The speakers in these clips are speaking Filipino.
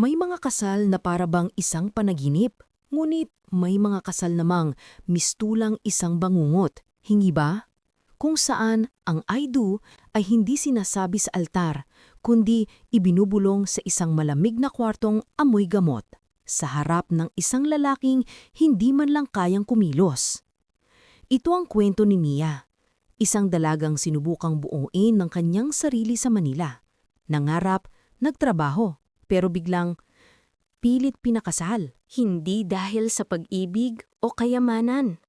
May mga kasal na para bang isang panaginip, ngunit may mga kasal namang mistulang isang bangungot, hingi ba? Kung saan ang I do ay hindi sinasabi sa altar, kundi ibinubulong sa isang malamig na kwartong amoy gamot, sa harap ng isang lalaking hindi man lang kayang kumilos. Ito ang kwento ni Mia, isang dalagang sinubukang buuin ng kanyang sarili sa Manila. Nangarap, nagtrabaho, pero biglang pilit pinakasal. Hindi dahil sa pag-ibig o kayamanan,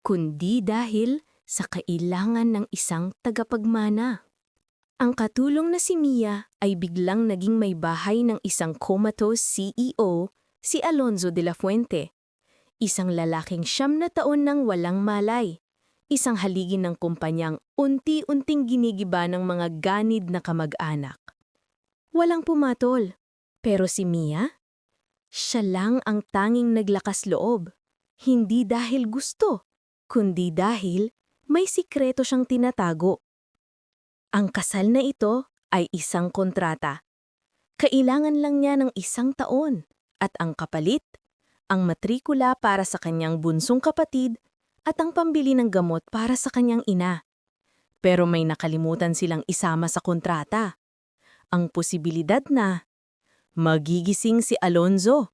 kundi dahil sa kailangan ng isang tagapagmana. Ang katulong na si Mia ay biglang naging may bahay ng isang comatose CEO, si Alonzo de la Fuente. Isang lalaking siyam na taon nang walang malay. Isang haligi ng kumpanyang unti-unting ginigiba ng mga ganid na kamag-anak. Walang pumatol. Pero si Mia? Siya lang ang tanging naglakas loob. Hindi dahil gusto, kundi dahil may sikreto siyang tinatago. Ang kasal na ito ay isang kontrata. Kailangan lang niya ng isang taon at ang kapalit, ang matrikula para sa kanyang bunsong kapatid at ang pambili ng gamot para sa kanyang ina. Pero may nakalimutan silang isama sa kontrata. Ang posibilidad na magigising si Alonzo.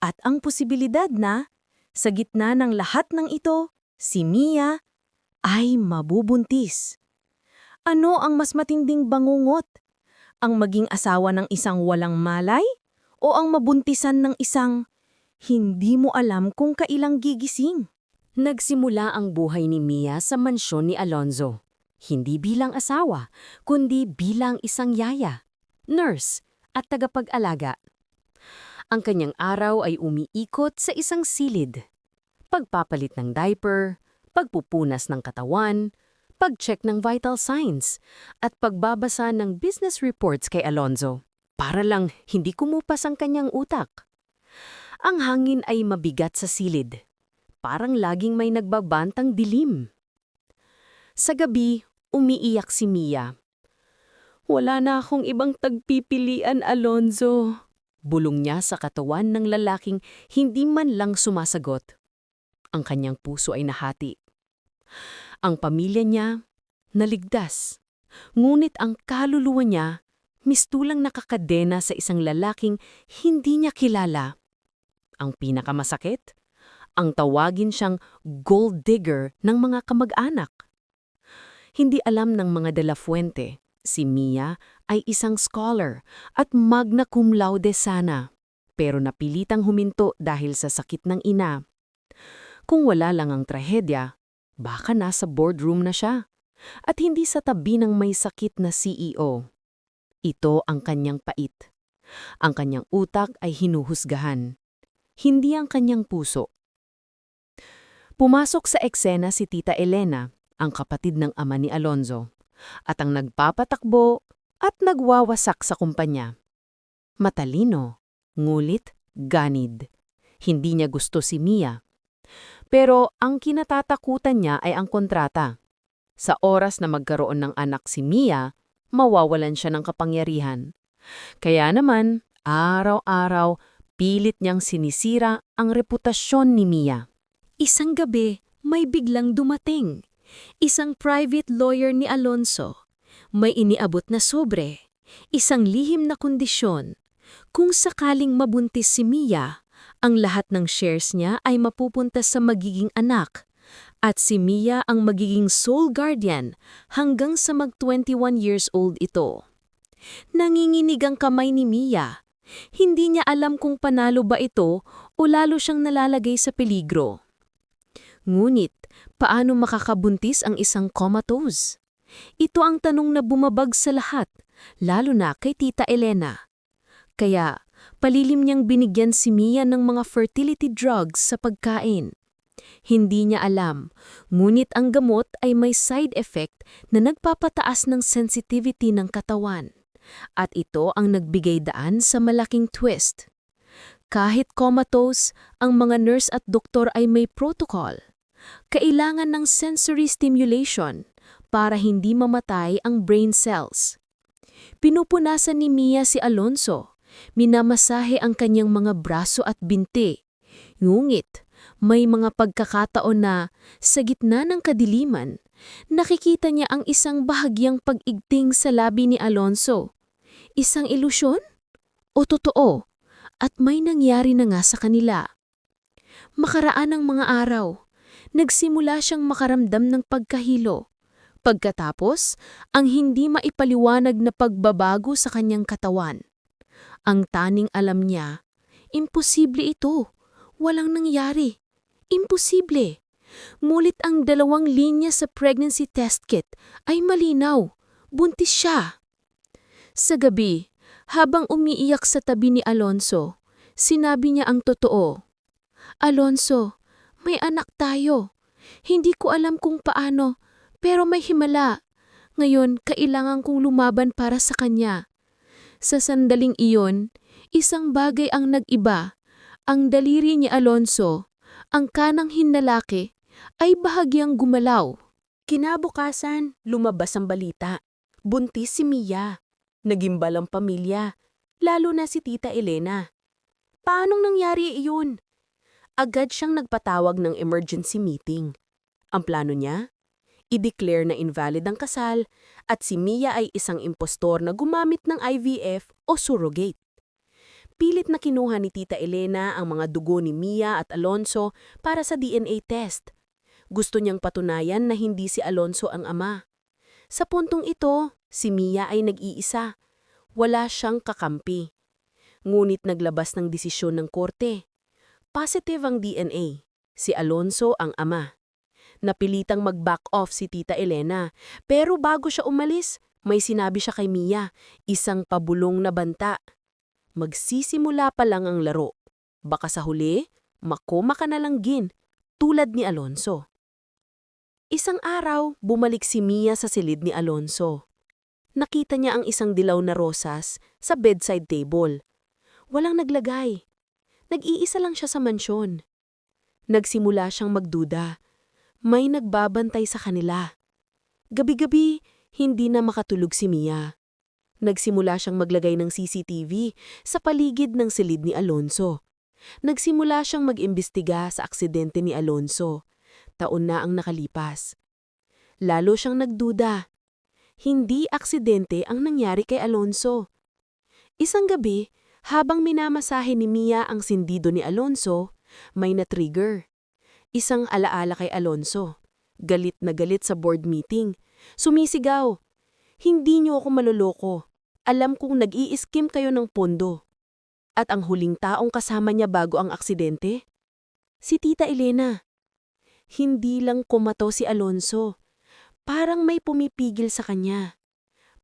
At ang posibilidad na, sa gitna ng lahat ng ito, si Mia ay mabubuntis. Ano ang mas matinding bangungot? Ang maging asawa ng isang walang malay? O ang mabuntisan ng isang hindi mo alam kung kailang gigising? Nagsimula ang buhay ni Mia sa mansyon ni Alonzo. Hindi bilang asawa, kundi bilang isang yaya, nurse, at tagapag-alaga. Ang kanyang araw ay umiikot sa isang silid. Pagpapalit ng diaper, pagpupunas ng katawan, pag-check ng vital signs, at pagbabasa ng business reports kay Alonzo para lang hindi kumupas ang kanyang utak. Ang hangin ay mabigat sa silid. Parang laging may nagbabantang dilim. Sa gabi, umiiyak si Mia. Wala na akong ibang tagpipilian, Alonzo. Bulong niya sa katawan ng lalaking hindi man lang sumasagot. Ang kanyang puso ay nahati. Ang pamilya niya, naligdas. Ngunit ang kaluluwa niya, mistulang nakakadena sa isang lalaking hindi niya kilala. Ang pinakamasakit, ang tawagin siyang gold digger ng mga kamag-anak. Hindi alam ng mga de la Fuente, si Mia ay isang scholar at magna cum laude sana, pero napilitang huminto dahil sa sakit ng ina. Kung wala lang ang trahedya, baka nasa boardroom na siya at hindi sa tabi ng may sakit na CEO. Ito ang kanyang pait. Ang kanyang utak ay hinuhusgahan, hindi ang kanyang puso. Pumasok sa eksena si Tita Elena, ang kapatid ng ama ni Alonzo, at ang nagpapatakbo at nagwawasak sa kumpanya. Matalino, ngulit, ganid. Hindi niya gusto si Mia. Pero ang kinatatakutan niya ay ang kontrata. Sa oras na magkaroon ng anak si Mia, mawawalan siya ng kapangyarihan. Kaya naman, araw-araw, pilit niyang sinisira ang reputasyon ni Mia. Isang gabi, may biglang dumating. Isang private lawyer ni Alonso. May iniabot na sobre. Isang lihim na kondisyon. Kung sakaling mabuntis si Mia, ang lahat ng shares niya ay mapupunta sa magiging anak. At si Mia ang magiging sole guardian hanggang sa mag-21 years old ito. Nanginginig ang kamay ni Mia. Hindi niya alam kung panalo ba ito o lalo siyang nalalagay sa peligro. Ngunit, paano makakabuntis ang isang comatose? Ito ang tanong na bumabag sa lahat, lalo na kay Tita Elena. Kaya, palilim niyang binigyan si Mia ng mga fertility drugs sa pagkain. Hindi niya alam, ngunit ang gamot ay may side effect na nagpapataas ng sensitivity ng katawan. At ito ang nagbigay daan sa malaking twist. Kahit comatose, ang mga nurse at doktor ay may protocol. Kailangan ng sensory stimulation para hindi mamatay ang brain cells. Pinupunasan ni Mia si Alonso. Minamasahe ang kanyang mga braso at binti. Ngunit, may mga pagkakataon na, sa gitna ng kadiliman, nakikita niya ang isang bahagyang pag-igting sa labi ni Alonso. Isang ilusyon? O totoo? At may nangyari na nga sa kanila. Makaraan ng mga araw, nagsimula siyang makaramdam ng pagkahilo. Pagkatapos, ang hindi maipaliwanag na pagbabago sa kanyang katawan. Ang taning alam niya, imposible ito. Walang nangyari. Imposible. Ngunit ang dalawang linya sa pregnancy test kit ay malinaw. Buntis siya. Sa gabi, habang umiiyak sa tabi ni Alonso, sinabi niya ang totoo. Alonso, may anak tayo. Hindi ko alam kung paano, pero may himala. Ngayon, kailangan kong lumaban para sa kanya. Sa sandaling iyon, isang bagay ang nag-iba. Ang daliri ni Alonso, ang kanang hinlalaki, ay bahagyang gumalaw. Kinabukasan, lumabas ang balita. Buntis si Mia. Nagimbal ang pamilya, lalo na si Tita Elena. Paanong nangyari iyon? Agad siyang nagpatawag ng emergency meeting. Ang plano niya? I-declare na invalid ang kasal at si Mia ay isang impostor na gumamit ng IVF o surrogate. Pilit na kinuha ni Tita Elena ang mga dugo ni Mia at Alonso para sa DNA test. Gusto niyang patunayan na hindi si Alonso ang ama. Sa puntong ito, si Mia ay nag-iisa. Wala siyang kakampi. Ngunit naglabas ng desisyon ng korte. Positive ang DNA. Si Alonso ang ama. Napilitang mag-back off si Tita Elena, pero bago siya umalis, may sinabi siya kay Mia, isang pabulong na banta. Magsisimula pa lang ang laro. Baka sa huli, makoma ka na lang gin, tulad ni Alonso. Isang araw, bumalik si Mia sa silid ni Alonso. Nakita niya ang isang dilaw na rosas sa bedside table. Walang naglagay. Nag-iisa lang siya sa mansyon. Nagsimula siyang magduda. May nagbabantay sa kanila. Gabi-gabi, hindi na makatulog si Mia. Nagsimula siyang maglagay ng CCTV sa paligid ng silid ni Alonso. Nagsimula siyang mag-imbestiga sa aksidente ni Alonso. Taon na ang nakalipas. Lalo siyang nagduda. Hindi aksidente ang nangyari kay Alonso. Isang gabi, habang minamasahe ni Mia ang sindido ni Alonso, may na-trigger. Isang alaala kay Alonso. Galit na galit sa board meeting. Sumisigaw. Hindi niyo ako maloloko. Alam kong nag-i-skim kayo ng pondo. At ang huling taong kasama niya bago ang aksidente? Si Tita Elena. Hindi lang kumato si Alonso. Parang may pumipigil sa kanya.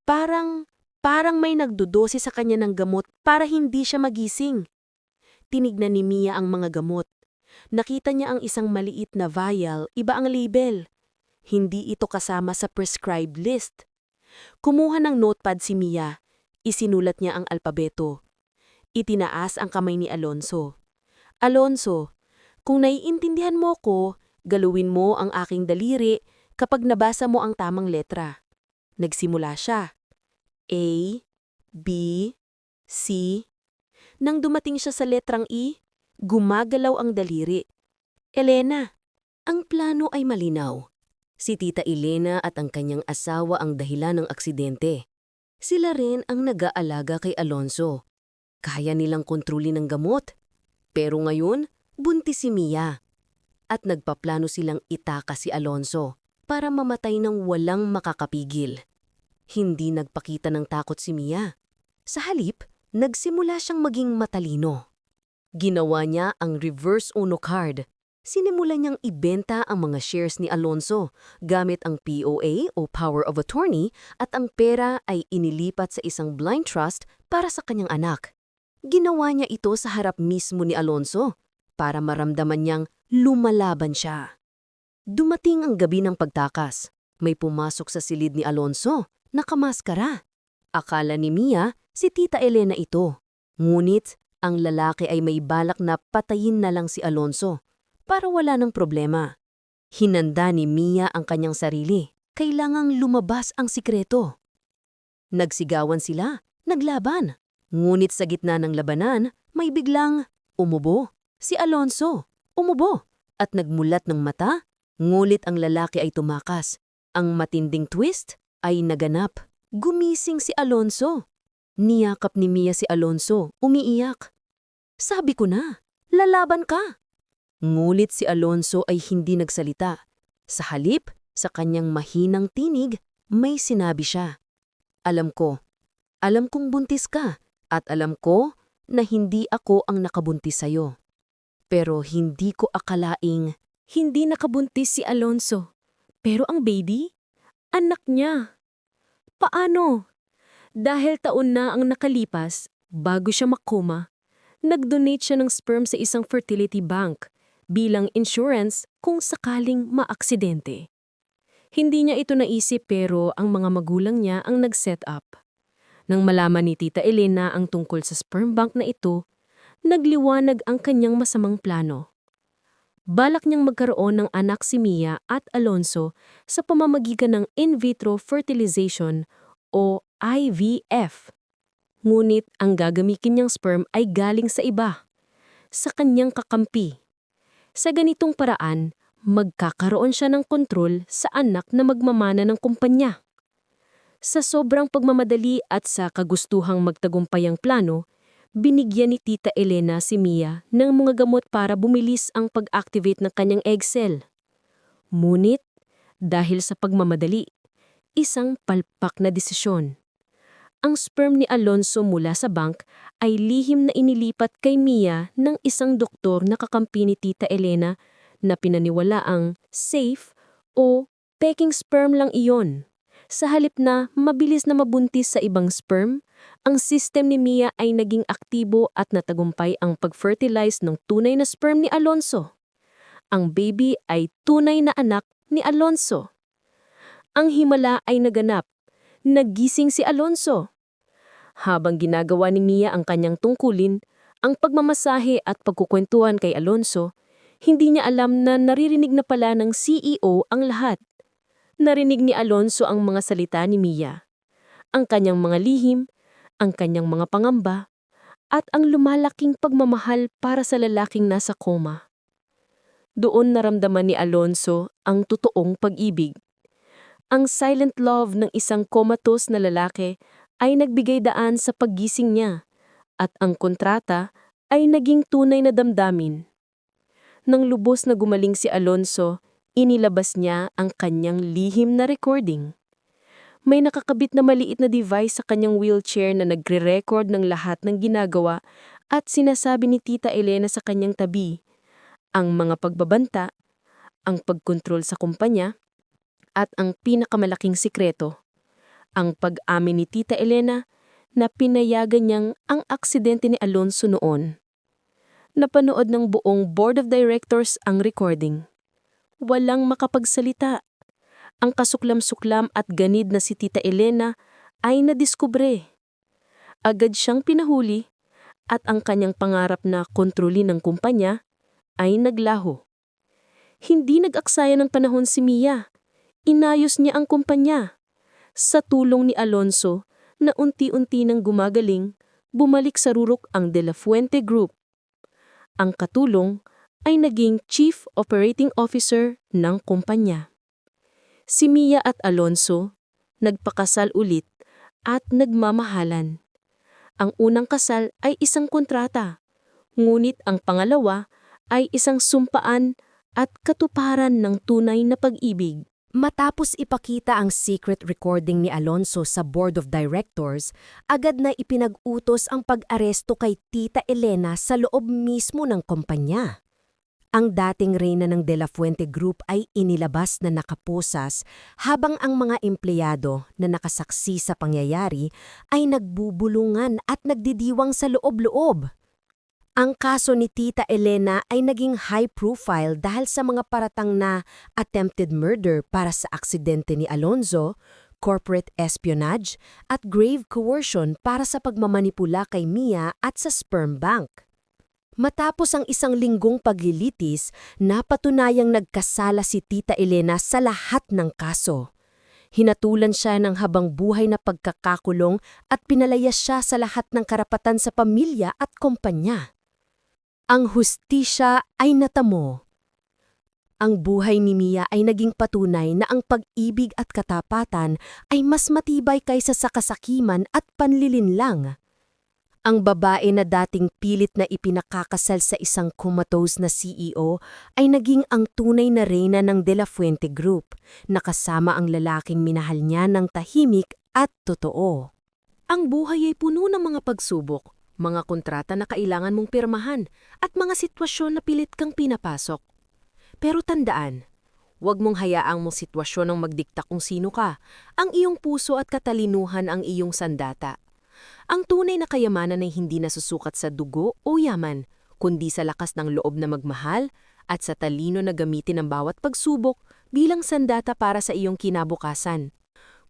Parang, parang may nagdudosi sa kanya ng gamot para hindi siya magising. Tinignan ni Mia ang mga gamot. Nakita niya ang isang maliit na vial, iba ang label. Hindi ito kasama sa prescribed list. Kumuha ng notepad si Mia. Isinulat niya ang alpabeto. Itinaas ang kamay ni Alonso. Alonso, kung naiintindihan mo ko, galuin mo ang aking daliri kapag nabasa mo ang tamang letra. Nagsimula siya. A, B, C. Nang dumating siya sa letrang E, gumagalaw ang daliri. Elena, ang plano ay malinaw. Si Tita Elena at ang kanyang asawa ang dahilan ng aksidente. Sila rin ang nag-aalaga kay Alonso. Kaya nilang kontrolin ng gamot. Pero ngayon, buntis si Mia. At nagpaplano silang itaka si Alonso para mamatay ng walang makakapigil. Hindi nagpakita ng takot si Mia. Sa halip, nagsimula siyang maging matalino. Ginawa niya ang reverse Uno card. Sinimulan niyang ibenta ang mga shares ni Alonso gamit ang POA o Power of Attorney at ang pera ay inilipat sa isang blind trust para sa kanyang anak. Ginawa niya ito sa harap mismo ni Alonso para maramdaman niyang lumalaban siya. Dumating ang gabi ng pagtakas. May pumasok sa silid ni Alonso, nakamaskara. Akala ni Mia si Tita Elena ito. Ngunit ang lalaki ay may balak na patayin na lang si Alonso para wala ng problema. Hinanda ni Mia ang kanyang sarili. Kailangang lumabas ang sikreto. Nagsigawan sila, naglaban. Ngunit sa gitna ng labanan, may biglang umubo. Si Alonso, umubo. At nagmulat ng mata, ngulit ang lalaki ay tumakas. Ang matinding twist ay naganap. Gumising si Alonso. Niyakap ni Mia si Alonso, umiiyak. Sabi ko na, lalaban ka. Ngulit si Alonso ay hindi nagsalita. Sa halip, sa kanyang mahinang tinig, may sinabi siya. Alam ko, alam kong buntis ka, at alam ko na hindi ako ang nakabuntis sa'yo. Pero hindi ko akalaing Hindi nakabuntis si Alonso. Pero ang baby? Anak niya. Paano? Dahil taon na ang nakalipas, bago siya makoma, nag-donate siya ng sperm sa isang fertility bank bilang insurance kung sakaling maaksidente. Hindi niya ito naisip pero ang mga magulang niya ang nag-set up. Nang malaman ni Tita Elena ang tungkol sa sperm bank na ito, nagliwanag ang kanyang masamang plano. Balak niyang magkaroon ng anak si Mia at Alonso sa pamamagitan ng in vitro fertilization o IVF. Ngunit ang gagamitin niyang sperm ay galing sa iba, sa kanyang kakampi. Sa ganitong paraan, magkakaroon siya ng kontrol sa anak na magmamana ng kumpanya. Sa sobrang pagmamadali at sa kagustuhang magtagumpay ang plano, binigyan ni Tita Elena si Mia ng mga gamot para bumilis ang pag-activate ng kanyang egg cell. Ngunit, dahil sa pagmamadali, isang palpak na desisyon. Ang sperm ni Alonso mula sa bank ay lihim na inilipat kay Mia ng isang doktor na kakampi ni Tita Elena na pinaniwala ang safe o peking sperm lang iyon. Sa halip na mabilis na mabuntis sa ibang sperm, ang system ni Mia ay naging aktibo at natagumpay ang pag-fertilize ng tunay na sperm ni Alonso. Ang baby ay tunay na anak ni Alonso. Ang himala ay naganap. Nagising si Alonso. Habang ginagawa ni Mia ang kanyang tungkulin, ang pagmamasahe at pagkukwentuhan kay Alonso, hindi niya alam na naririnig na pala ng CEO ang lahat. Narinig ni Alonso ang mga salita ni Mia. Ang kanyang mga lihim, ang kanyang mga pangamba, at ang lumalaking pagmamahal para sa lalaking nasa koma. Doon naramdaman ni Alonso ang totoong pag-ibig. Ang silent love ng isang comatose na lalaki ay nagbigay daan sa paggising niya, at ang kontrata ay naging tunay na damdamin. Nang lubos na gumaling si Alonso, inilabas niya ang kanyang lihim na recording. May nakakabit na maliit na device sa kanyang wheelchair na nagre-record ng lahat ng ginagawa at sinasabi ni Tita Elena sa kanyang tabi, ang mga pagbabanta, ang pagkontrol sa kumpanya, at ang pinakamalaking sikreto, ang pag-amin ni Tita Elena na pinayagan niyang ang aksidente ni Alonso noon. Napanood ng buong Board of Directors ang recording. Walang makapagsalita. Ang kasuklam-suklam at ganid na si Tita Elena ay nadiskubre. Agad siyang pinahuli at ang kanyang pangarap na kontrolin ng kumpanya ay naglaho. Hindi nag-aksaya ng panahon si Mia. Inayos niya ang kumpanya. Sa tulong ni Alonso na unti-unti nang gumagaling, bumalik sa rurok ang De La Fuente Group. Ang katulong ay naging Chief Operating Officer ng kumpanya. Si Mia at Alonso nagpakasal ulit at nagmamahalan. Ang unang kasal ay isang kontrata, ngunit ang pangalawa ay isang sumpaan at katuparan ng tunay na pag-ibig. Matapos ipakita ang secret recording ni Alonso sa Board of Directors, agad na ipinag-utos ang pag-aresto kay Tita Elena sa loob mismo ng kumpanya. Ang dating reyna ng De La Fuente Group ay inilabas na nakaposas habang ang mga empleyado na nakasaksi sa pangyayari ay nagbubulungan at nagdidiwang sa loob-loob. Ang kaso ni Tita Elena ay naging high profile dahil sa mga paratang na attempted murder para sa aksidente ni Alonzo, corporate espionage, at grave coercion para sa pagmamanipula kay Mia at sa sperm bank. Matapos ang isang linggong paglilitis, napatunayang nagkasala si Tita Elena sa lahat ng kaso. Hinatulan siya ng habang buhay na pagkakakulong at pinalayas siya sa lahat ng karapatan sa pamilya at kumpanya. Ang hustisya ay natamo. Ang buhay ni Mia ay naging patunay na ang pag-ibig at katapatan ay mas matibay kaysa sa kasakiman at panlilinlang. Ang babae na dating pilit na ipinakakasal sa isang comatose na CEO ay naging ang tunay na reyna ng De La Fuente Group, nakasama ang lalaking minahal niya ng tahimik at totoo. Ang buhay ay puno ng mga pagsubok, mga kontrata na kailangan mong pirmahan, at mga sitwasyon na pilit kang pinapasok. Pero tandaan, huwag mong hayaang mong sitwasyon ang magdikta kung sino ka. Ang iyong puso at katalinuhan ang iyong sandata. Ang tunay na kayamanan ay hindi nasusukat sa dugo o yaman, kundi sa lakas ng loob na magmahal at sa talino na gamitin ang bawat pagsubok bilang sandata para sa iyong kinabukasan.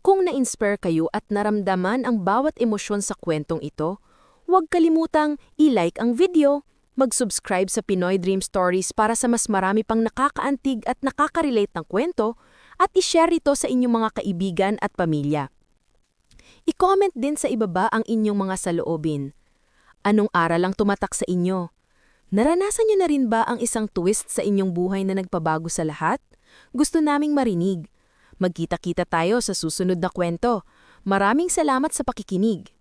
Kung na-inspire kayo at naramdaman ang bawat emosyon sa kwentong ito, huwag kalimutang i-like ang video, mag-subscribe sa Pinoy Dream Stories para sa mas marami pang nakakaantig at nakaka-relate ng kwento, at i-share ito sa inyong mga kaibigan at pamilya. I-comment din sa ibaba ang inyong mga saloobin. Anong aral ang tumatak sa inyo? Naranasan niyo na rin ba ang isang twist sa inyong buhay na nagpabago sa lahat? Gusto naming marinig. Magkita-kita tayo sa susunod na kwento. Maraming salamat sa pakikinig.